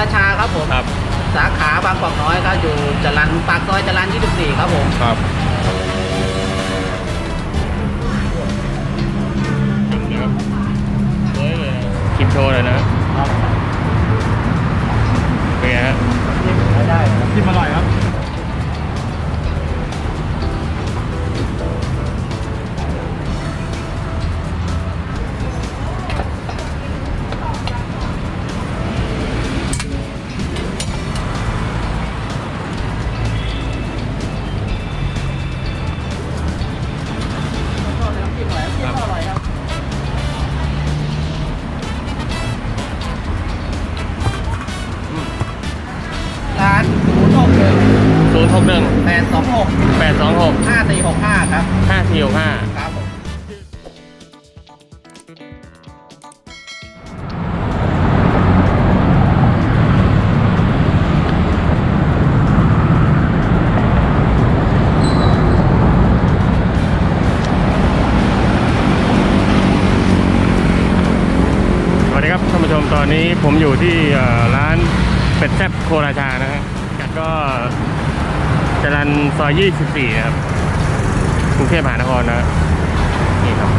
ราชาครับผมครับสาขาบางกอกน้อยครับอยู่จรันปากซอยจรัน24 ครับผมครับจุ่มเลยครับสวยเลยนะชิมโชว์เลยนะเป็นไงฮะได้ชิมอร่อยครับ ห้าสี่หกห้าครับผมสวัสดีครับท่านผู้ชมตอนนี้ผมอยู่ที่ร้านเป็ดแซ่บโคราชานะฮะก็จรันซอย 24 ครับ รุงเทพมหานครนะนี่ครับ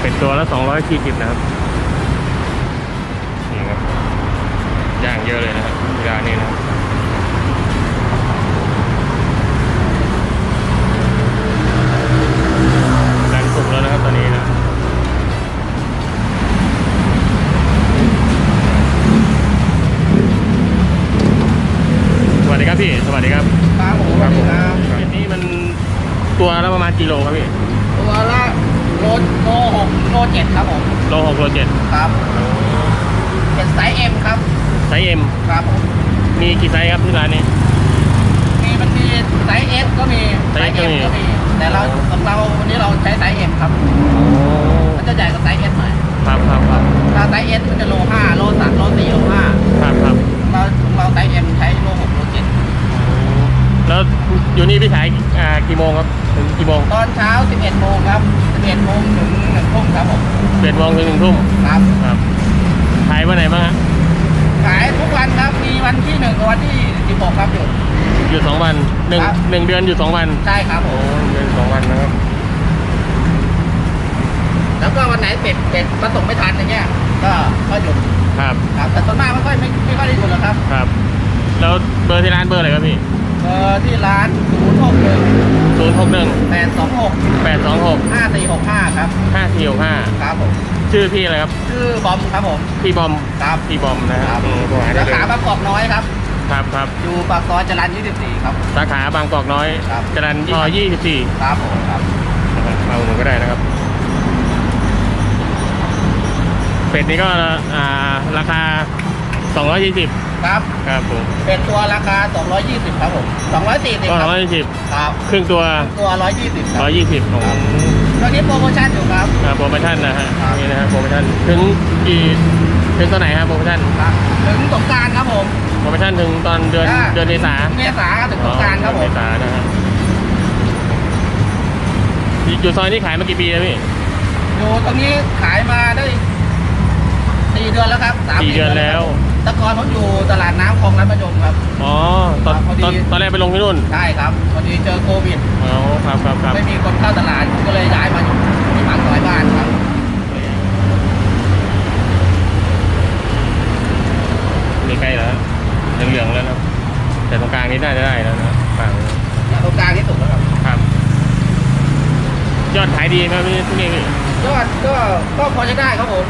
เป็นตัวละ240นะครับนี่ครับย่างเยอะเลยนะครับเวลานี้นะครับดันสุกแล้วนะครับตอนนี้นะ ดีครับพี่ สวัสดีครับครับผมสวัสดีครับอันนี้มันตัวละประมาณกิโลครับพี่ ตัวละโลโล6โล7ครับผม โลหกโลเจ็ดครับ เป็นไซส์ M ครับ ไซส์เอ็มครับผมมีกี่ไซส์ครับที่ร้านนี้ มีมันมีไซส์ S ก็มี ไซส์ S ก็มีก็มี แต่เราของเราวันนี้เราใช้ไซส์ M ครับมันจะใหญ่กว่าไซส์ S หน่อย ครับครับครับถ้าไซส์ S มันจะโล5โล3โล4โล5ครับครับเราของเราไซส์ M ใช้โล6โล7แล้ว อยู่นี่พี่ขายอ่ากี่โมงครับถึงกี่โมงตอนเช้า 11โมงครับ 11โมงถึง1ทุ่มครับผมเจ็ดโมงถึงหนึ่งทุ่มครับ ครับขายวันไหนบ้างฮะขายทุกวันครับ มีวันที่1กับวันที่ 16 ครับอยู่อยู่สองวันหนึ่งครับ หนึ่งเดือนอยู่สองวันใช่ครับผโอ้ม เดือนสองวันนะครับแล้วก็วันไหนเป็ดเป็ดมาส่งไม่ทันอย่างเงี้ย ก็ก็หยุดครับครับ แต่ส่วนมากไม่ค่อยไม่ไม่ค่อยได้หยุดหรอกครับ ครับ แล้วเบอร์ที่ร้านเบอร์อะไรครับพี่ เออที่ร้าน0 6 1 ศูนย์หกหนึ่ง8 2 6 แปดสองหก5 4 6 5 ครับ ห้าสี่หกห้าครับผม ชื่อพี่อะไรครับ ชื่อบอมครับผม พี่บอม ครับพี่บอมนะคครัรับบอืมโทรหาได้สาเลยขาบางกอกน้อยครับ ครับครับ อยู่ปากซอยจรัญ24 ครับ สาขาบางกอกน้อย ครับ จรัญซอยยี่สิบสี่ครับผมครับ มาอุดหนุนก็ได้นะครับ เป็ดนี้ก็อ่าราคา220 ครับครับผมเป็นตัวราคา 220 ครับผม240ก็ครับ220ครับ ครึ่งตัวตัว 120 ครับ120ของครับตอนนี้โปรโมชั่นอยู่ครับ อ่าโปรโมชั่นนะฮะครับ นี่นะฮะโปรโมชั่นถึงกี่ถึงตอนไหนครับโปรโมชั่นครับถึงสงกรารครับผม โปรโมชั่นถึงตอนเดือนถ้าเดือนเมษาเมษาถึงสงกรารครับผเมมษานะฮะอยู่ซอยนี้ขายมากี่ปีแล้วพี่อยู่ตรงนี้ขายมาได้สี่เดือนแล้วครับสามสี่เดือนแล้ว แต่ก่อนผมอยู่ตลาดน้ำคลองรัฐมยมครับ อ๋อตอนครับพอดี ตอนตอนแรกไปลงที่นู่นใช่ครับพอดีเจอโควิด อ๋อครับครับครับไม่มีคนเข้าตลาดก็เลยย้ายมาอยู่ที่ปากซอยบ้านครับนี่ใกล้แล้วเหลืองๆแล้วนะแต่ตรงกลางนี้น่าจะได้แล้วนะฝั่งตรงกลางที่สุดแล้วครับ ครับ ยอดขายดีไหมพี่ทุกนี้พี่ยอดก็ก็พอจะได้ครับผม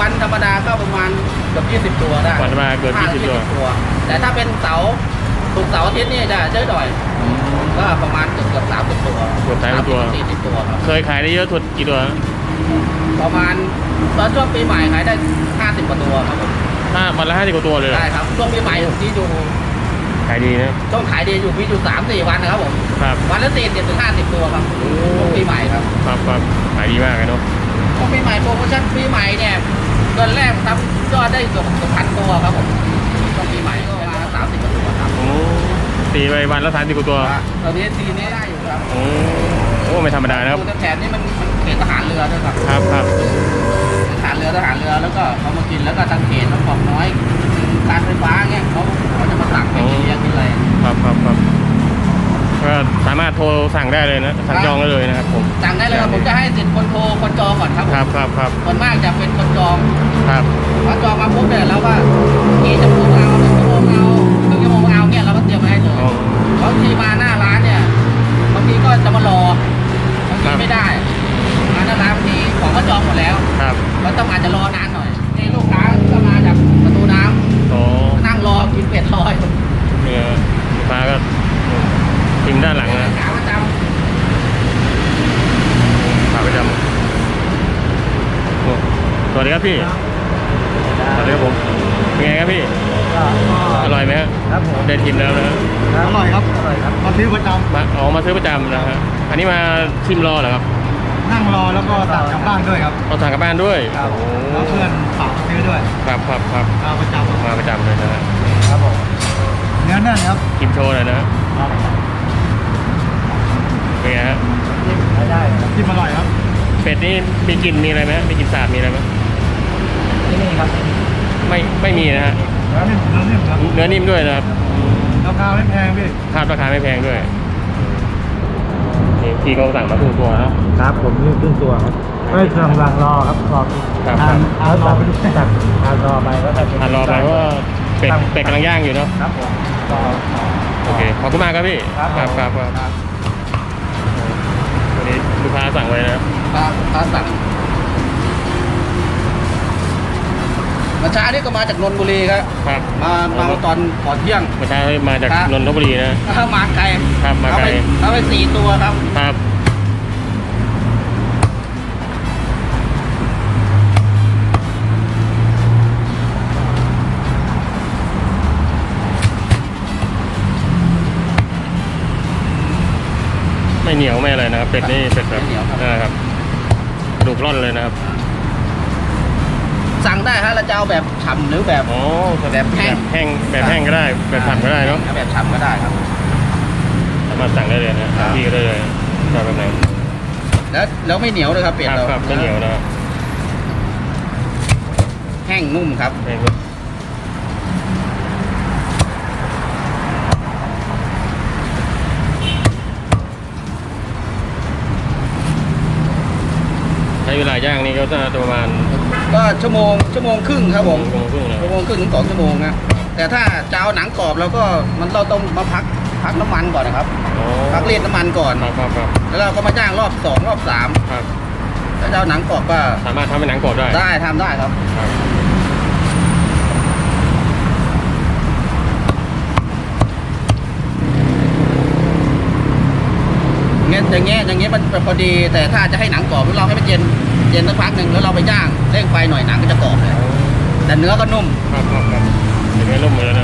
วันธรรมดาก็ประมาณเกือบ20 ตัวได้ก่อนจะมาเกินห้า20ตัวตัว แต่ถ้าเป็นเสาร์ถูกร์เสาร์อาทิตย์นี่จะเยอะหน่อยก็ประมาณเกือบเกือบสามสิบตัวเกือบ30ตัวสี่สิบตัวครับเคยขายได้เยอะสุดกี่ตัว ประมาณตอนช่วงปีใหม่ขายได้ห้าสิบกว่าตัวครับผมถ้าวันละห้าสิบกว่าตัวเลยเหรอได้ครับช่วงปีใหม่ที่อยู่ขายดีนะช่วงขายดีอยู่มีอยู่สามสี่วันนะครับผมครับวันละสี่สิบถึงห้าสิบตัวครับช่วงปีใหม่ครับ ครับครับขายดีมากเลยเนาะช่วงปีใหม่โปรโมชั่นปีใหม่เนี่ย เดือนแรกทำยอดได้เกือบเกือบพันตัวครับผมช่วงปีใหม่ก็ประมาณสามสิบกว่าตัวครับโอ้ตีไปวันละสามสิบกว่าตัวตอนนี้ทีนี้ได้อยู่ครับโอ้โอ้ไม่ธรรมดานะครับดูแต่แถบนี้มันมันเขตทหารเรือด้วยครับครับครับทหารเรือรือทหารเรือแล้วก็เขามากินแล้วก็ทางเขตน้ำบอกน้อยการไฟฟ้าเงี้ยเขาเขาจะมาสั่งให้กินเลี้ยงกินอะไรครับครับครับ ก็สามารถโทรสั่งได้เลยนะ สั่งจองได้เลยนะครับผม สั่งได้เลยครับผมจะให้สิทธิ์คนโทรคนจองก่อนครับผมครับครับครับส่วนมากจะเป็นคนจองครับพอจองมาปุ๊บเนี่ยเราว่ากี่ชั่วโมงเอาหนึ่งชั่วโมงเอา ครับผมได้ทิมแล้วนะฮะอร่อยครับอร่อยครับมาซื้อประจมาอ๋อมาซื้อประจำนะฮะอันนี้มาชิมรอเหรอครับำนั่งรอแล้วก็สั่งกลับบ้านด้วยครับเอาสั่งกลับบ้านด้วยครับโอ้แล้วเพื่อนฝากมาซื้อด้วยครับครับครับมาประจำมาประจำเลยนะฮะครับผมเนื้อแน่นครับชิมโชว์หน่อยนะฮะครับเป็นไงฮะได้ครับที่อร่อยครับเป็ดนี่มีกลิ่นมีอะไรไหมมีกลิ่นสาบมีอะไรไหมที่นี่ครับไม่ไม่มีนะฮะเนื้อนิ่มเนื้อนิ่มครับเนื้อนิ่มด้วยนะครับราคาไม่แพงพี่คาดราคาไม่แพงด้วยนี่พี่เขาสั่งมาครึ่งตัวเนาะครับผมนี่ครึ่งตัวครับไม่กำลังรอครับรอครับทานทานรอไปด้วยครับทานรอไปก็จะทานรอไปเพราะว่าเป็ดเป็ดกำลังย่างอยู่เนาะครับผมรอโอเคขอบคุณมากครับพี่ครับครับครับครับวันนี้ลูกค้าสั่งไว้นะครับำปลาปลาสั่ง มาช้านี่ก็มาจากนนทบุรีครับครับมามาตอนก่อนเที่ยงเมื่อเช้ามาจากครับนนทบุรีนะมาไกลครับมาไกลเอปเอาไปสี่ตัวครับครับไม่เหนียวไม่อะไรนะครับ เป็ดนี่เป็ดแบบไม่เหนียวครับนะครับกระดูกร่อนเลยนะครับ สั่งได้ฮะเราจะเอาแบบฉ่ำหรือแบบ อ๋อแบบแห้งแห้งแบบแห้งก็ได้ แบบผัดก็ได้เนาะแบบฉ่ำก็ได้ครับ สามารถสั่งได้เลยนะสั่งพี่ก็ได้เลยชอบแบบไหนแล้วแล้วไม่เหนียวเลยครับเป็ดครับเราครับไม่เหนียวนะครับแห้งนุ่มครับ แห้งก็ใช้เวลาย่างนี่ก็จะประมาณ ก็ชั่วโมงชั่วโมงครึ่งครับผมชั่วโมงครึ่งนะชั่วโมงครึ่งถึงสองชั่วโมงนะแต่ถ้าจะเอาหนังกรอบเราก็มันเราต้องมาพักพักน้ำมันก่อนนะครับอ๋อพักเลียดน้ำมันก่อน ครับครับครับแล้วเราก็มาย่างรอบสองรอบสามครับถ้าจะเอาหนังกรอบก็สามารถทำเป็นหนังกรอบได้ ได้ทำได้ครับ ครับ งี้ยอย่างเงี้ยอย่างเงี้ยมันพอดี แต่ถ้าจะให้หนังกรอบเราให้มันเย็นเย็นสักพักหนึ่งแล้วเราไปย่างเร่งไฟหน่อยหนังก็จะกรอบเลยแต่เนื้อก็นุ่มครับครับครับเดี๋ยวไม่ล่มเลยนะ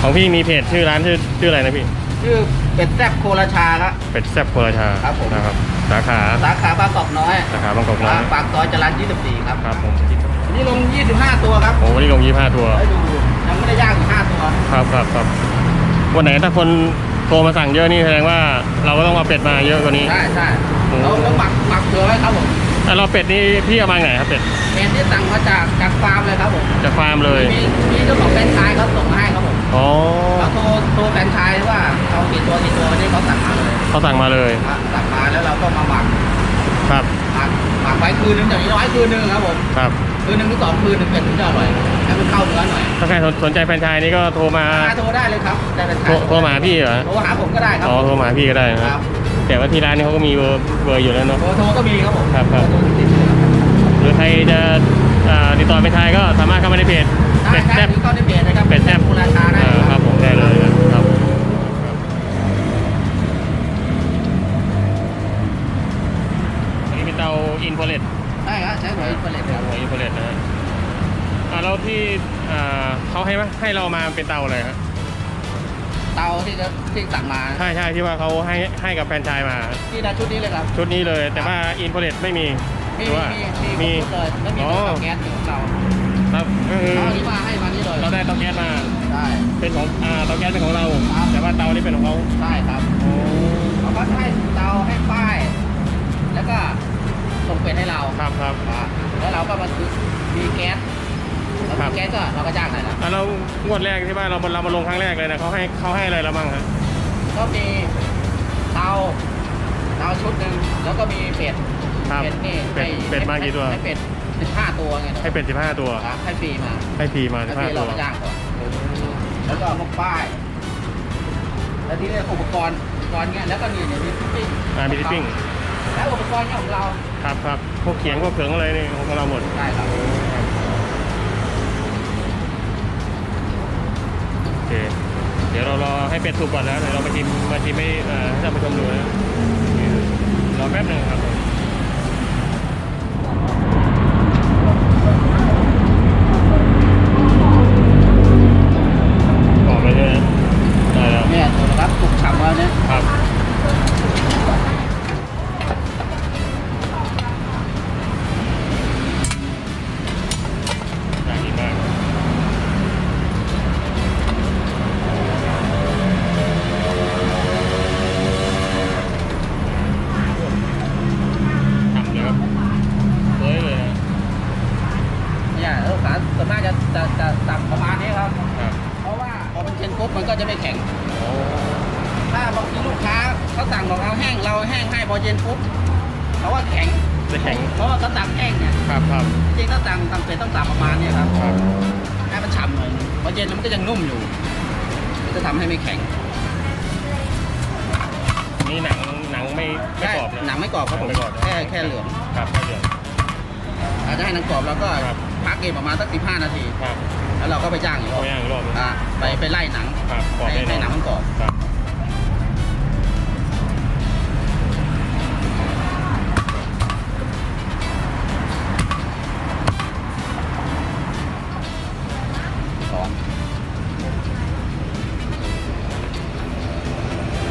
ของพี่มีเพจชื่อร้านชื่อชื่ออะไรนะพี่ ชื่อเป็ดแซ่บโคราชาครับ เป็ดแซ่บโคราชาครับผม นะครับ สาขา สาขาบางกอกน้อยสาขาบางกอกน้อย ปากซอยจรัญ24 ครับ ครับผมวันนี้ลง 25 ตัวครับโอ้วันนี้ลงยี่ห้าตัว ให้ดูยังไม่ได้ย่างอีก5ตัวครับครับครับวันไหนถ้าคนโทรมาสั่งเยอะนี่แสดงว่าเราก็ต้องเอาเป็ดมาเยอะกว่านี้ ใช่ใช่โอ้ เราเราหมักหมักเผื่อไว้ครับผมแต่เราเป็ดนี่พี่เอามาไงครับเป็ดเป็ดที่สั่งมาจากจากฟาร์มเลยครับผมจากฟาร์มเลย มีมีเจ้าของแฟรนไชส์เขาส่งมาให้ เลยเขาสั่งมาเลยสั่งมาแล้วเราก็มาหมักครับหมักหมักไว้คืนนึงอย่างน้อยคืนนึงครับผมครับคืนนึงถึงสองคืนถึงเป็ดถึงจะอร่อยให้มันเข้าเนื้อหน่อยถ้าใครสนใจแฟรนไชส์นี่ก็โทรมามาโทรได้เลยครับได้เป็นโทรโทรมาหาพี่เหรอโทรหาผมก็ได้ครับอ๋อโทรมาหาพี่ก็ได้นะคครัรับบแต่ว่าที่ร้านนี้เขาก็มีเบอร์เบอร์อยู่แล้วเนาะโทรโทรก็มีครับผมครับครับโทติดเลยครับหรือใครจะอ่าติดต่อไปไทยก็สามารถเข้ามาในเพจได้เป็ดคแซ่รับบหรือเข้าในเพจนะครับเป็ดแซ่บโคราชา มาเป็นเตาอะไรครับเตาที่จะที่สั่งมาใช่ใช่ที่ว่าเขาให้ให้กับแฟรนไชายมา ที่ได้ชุดนี้เลยครับ ชุดนี้เลย แต่ว่าอินโฟเลตไม่มีมีหรือว่ามีมีครบชุดเลยไม่มีอ๋อเตาแก๊สอยู่ของเราครับก็คือเอาอันนี้มาให้มานี่เลยเราได้เตาแก๊สมาได้ เป็นของอ่าเตาแก๊สเป็นของเรา ครับ แต่ว่าเตานี่เป็นของเขาได้ครับโอ้เขาก็ให้เตาให้ป้าย แล้วก็ส่งเป็ดให้เราครับครับ อ่าแล้วเราก็มาซื้อมีแก๊สแล้ว ครัมีบแก๊สก็เราก็จ้างหน่อยนะอ่าเรางวดแรกที่ว่าเราเรามาลงครั้งแรกเลยนะเขาให้เขาให้อะไรเราบ้างครับก็มีเตาเตาชุดหนึ่งแล้วก็มีเป็ดครับเป็ดนี่เป็ดให้เป็ดมากี่ตัว ให้เป็ดสิบห้าตัวไงให้เป็นสิบห้าตัว ครับให้ฟรีมาให้ฟรีมาให้สิบฟห้ารีตัเราวก็จ้างก่อนแล้วก็พวกป้าย แล้วที่เรียกอุปกรณ์อุปกรณ์เงี้ยแล้วก็นี่เนี่ยมีฟิตติ้งอ่ามีดิปปิ้งแล้วอุปกรณ์เนี่ยของเราครับครับพวกเขียงพวกเขิงอะไรนี่ของเราหมด ได้ครับ เค เดี๋ยวเรารอให้เป็ดสุกก่อนนะเดี๋ยวเรามาชิมมาชิมให้เอ่อให้ท่านผู้ชมดูนะรอแป๊บหนึ่งครับ มันเค็มปุ๊บมันก็จะไม่แข็งโอ้ถ้าบางทีลูกค้าเขาสั่งบอกเอาแห้งเราแห้งให้พอเย็นปุ๊บเขาว่าแข็งจะแข็งเพราะว่าเขาสั่งแห้งเนี่ยครับครับจริงๆถ้าสั่งสั่งเป็ดต้องสั่งประมาณเนี้ครับครับให้มันฉ่ำหน่อยนึงพอเย็นมันก็ยังนุ่มอยู่มันจะทำให้ไม่แข็งนี่หนังหนังไม่ไม่กรอบนะ หนังไม่กรอบครับผมไม่กรอบแค่แค่เหลืองครับแค่เหลืองถ้าจะให้หนังกรอบเราก็ครับ พักเองประมาณสัก15นาที ครับ แล้วเราก็ไปจ้างอีกรเอาอบย่างอีกรอบหนึ่งอ่าไปไปไล่หนังครับกรอบให้แน่นอนให้หนังมันกรอบครับร้อน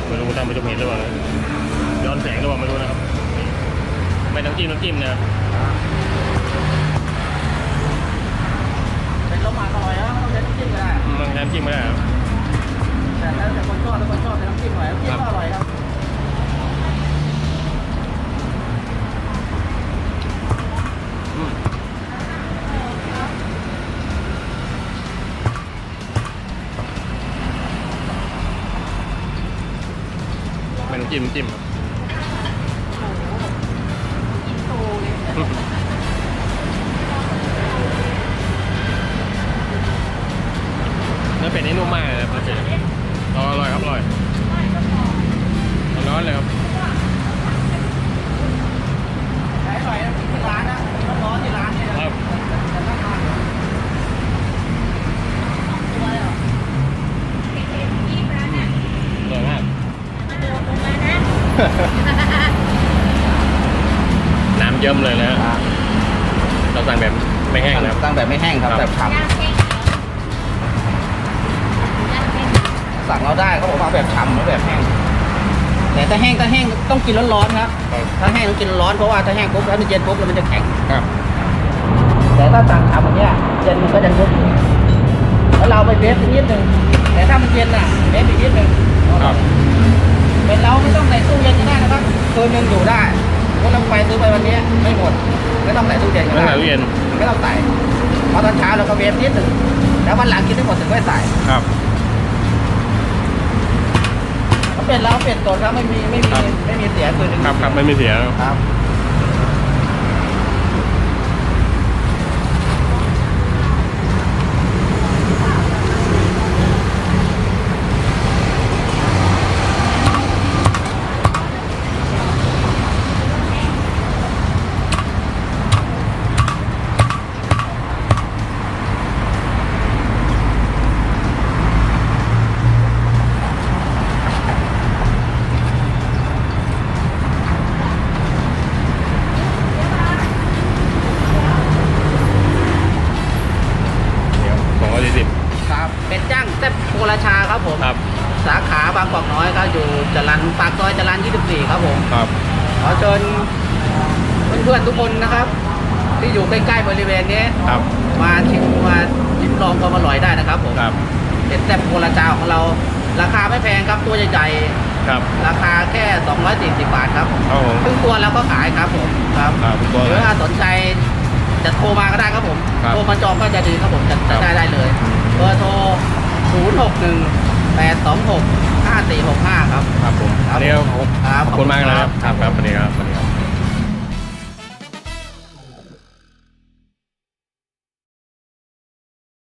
ไม่รู้ท่านผู้ชมเห็นหรือเปล่านะย้อนแสงหรือเปล่าไม่รู้นะครับ ไม่ต้องจิ้มน้ำจิ้มนะเป็น นใช้น้ำจิ้มไม่ได้ครับแต่แล้วแต่คนชอบถ้าคนชอบใช้น้ำจิ้มหน่อยน้ำจิ้มก็อร่อยครับอืมไม่ต้องจิ้มน้ำจิ้มครับ อเป็ดนี่นุ่มมากเลยนะครับเนื้อเป็ดอ๋ออร่อยครับอร่อยร้อนๆเลยครับใช้อร่อยนะที่ร้านนะร้อนๆที่ร้านเนี่ยครับจะต้องมาอร่อยมากน้ำเยิ้มเลยนะฮะเราสั่งแบบไม่แห้งนะครับตั้งแบบไม่แห้งครับครับแบบฉ่ำ บอกว่าแบบฉ่ำหรือแบบแห้ง แต่ถ้าแห้งถ้าแห้งต้องกินร้อนๆครับ ครับ ถ้าแห้งต้องกินร้อนเพราะว่าถ้าแห้งปุ๊บแล้วมันเย็นปุ๊บแล้วมันจะแข็ง ครับแต่ถ้าสั่งฉ่ำอย่างเงี้ยเย็นมันก็จะนุ่มอยู่แล้วเราไปเวฟอีกนิดนึงแต่ถ้ามันเย็นอะเวฟอีกนิดนึงครับเป็นเราไม่ต้องใส่ตู้เย็นก็ได้นะครับคืนนึงอยู่ได้ถ้าเราไปซื้อไปวันนี้ไม่หมดไม่ต้องใส่ตู้เย็นก็ไม่ได้ใส่ตู้เย็นไม่ต้องใส่พอตอนเช้าเราก็เวฟนิดนึงแล้ววันหลังกินได้หมดถึงไม่ใส่ครับ เขาเป็นแล้วเป็นตัวครับไม่มีไม่มีครับไม่มีเสียคืนนึงครับครับไม่มีเสียครับ องความอร่อยได้นะครับผมครับเป็นแซ่บโคราชาของเรา ราคาไม่แพงครับตัวใหญ่ครับ ๆราคาแค่ 240 บาทครับครับผมครึ่งตัวแล้วก็ขายครับผมครับครับครึ่งตัวหรือถ้าสนใจจะโทรมาก็ได้ครับผมครับโทรมาจองก็จะดีครับผมจะครัจะบได้ได้เลยเบอร์โทร 061 826 5465 ครับครับผมครับเดี๋ยวผมครับขอบคุณมากนะครับ ครับครับสวัสดีครับสวัสดีครับ